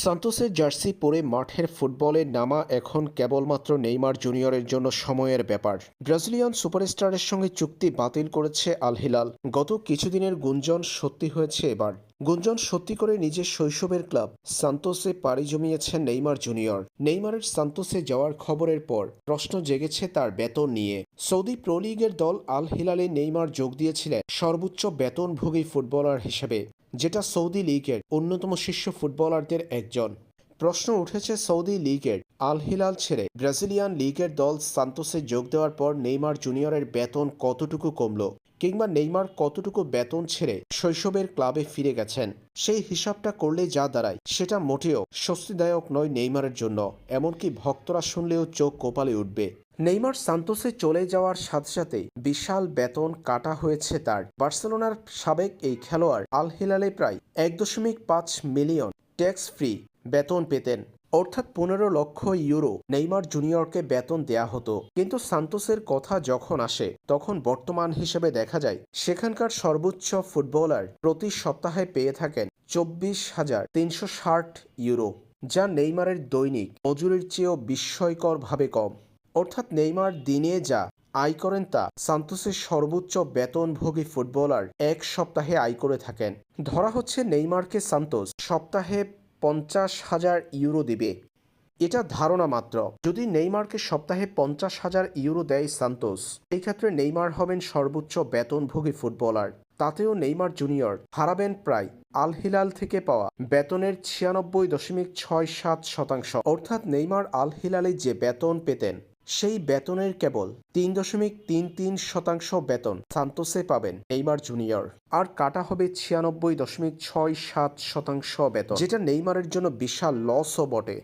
সান্তোসের jersey পরে মাঠের ফুটবলে নামা এখন কেবলমাত্র নেইমার জুনিয়রের জন্য সময়ের ব্যাপার। ব্রাজিলিয়ান সুপারস্টারের সঙ্গে চুক্তি বাতিল করেছে আলহিলাল। গত কিছুদিনের গুঞ্জন সত্যি হয়েছে এবার। গুঞ্জন সত্যি করে নিজের শৈশবের ক্লাব সান্তোসে পাড়ি জমিয়েছেন নেইমার জুনিয়র। নেইমারের সান্তোসে যাওয়ার খবরের পর প্রশ্ন জেগেছে তার বেতন নিয়ে। সৌদি প্রো লিগের দল আল হিলালে নেইমার যোগ দিয়েছিলেন সর্বোচ্চ বেতনভোগী ফুটবলার হিসেবে, যেটা সৌদি লিগের অন্যতম শীর্ষ ফুটবলারদের একজন। প্রশ্ন উঠেছে সৌদি লিগের আল হিলাল ছেড়ে ব্রাজিলিয়ান লিগের দল সান্তোসে যোগ দেওয়ার পর নেইমার জুনিয়রের বেতন কতটুকু কমলো কিংবা নেইমার কতটুকু বেতন ছেড়ে শৈশবের ক্লাবে ফিরে গেছেন? সেই হিসাবটা করলে যা দাঁড়ায়, সেটা মোটেও স্বস্তিদায়ক নয় নেইমারের জন্য। এমনকি ভক্তরা শুনলেও চোখ কোপালে উঠবে। নেইমার সান্তোসে চলে যাওয়ার সাথে সাথে বিশাল বেতন কাটা হয়েছে তার। বার্সেলোনার সাবেক এই খেলোয়াড় আল হিলালে প্রায় এক দশমিক পাঁচ মিলিয়ন ট্যাক্স ফ্রি বেতন পেতেন। অর্থাৎ পনেরো লক্ষ ইউরো নেইমার জুনিয়রকে বেতন দেয়া হতো। কিন্তু সান্তোসের কথা যখন আসে, তখন বর্তমান হিসেবে দেখা যায়, সেখানকার সর্বোচ্চ ফুটবলার প্রতি সপ্তাহে পেয়ে থাকেন চব্বিশ হাজার তিনশো ষাট ইউরো, যা নেইমারের দৈনিক মজুরির চেয়েও বিস্ময়করভাবে কম। অর্থাৎ নেইমার দিনে যা আয় করেন তা সান্তোসের সর্বোচ্চ বেতনভোগী ফুটবলার এক সপ্তাহে আয় করে থাকেন। ধরা হচ্ছে নেইমারকে সান্তোস সপ্তাহে পঞ্চাশ হাজার ইউরো দেবে। এটা ধারণা মাত্র। যদি নেইমারকে সপ্তাহে পঞ্চাশ হাজার ইউরো দেয় সান্তোস এই ক্ষেত্রে নেইমার হবেন সর্বোচ্চ বেতনভোগী ফুটবলার। তাতেও নেইমার জুনিয়র, হারাবেন প্রায় আল হিলাল থেকে পাওয়া বেতনের ছিয়ানব্বই দশমিক ছয় সাত শতাংশ। অর্থাৎ নেইমার আল হিলালে যে বেতন পেতেন সেই বেতনের কেবল তিন দশমিক তিন তিন শতাংশ বেতন সান্তোসে পাবেন নেইমার জুনিয়র। আর কাটা হবে ছিয়ানব্বই দশমিক ছয় সাত শতাংশ বেতন, যেটা নেইমারের জন্য বিশাল লসও বটে।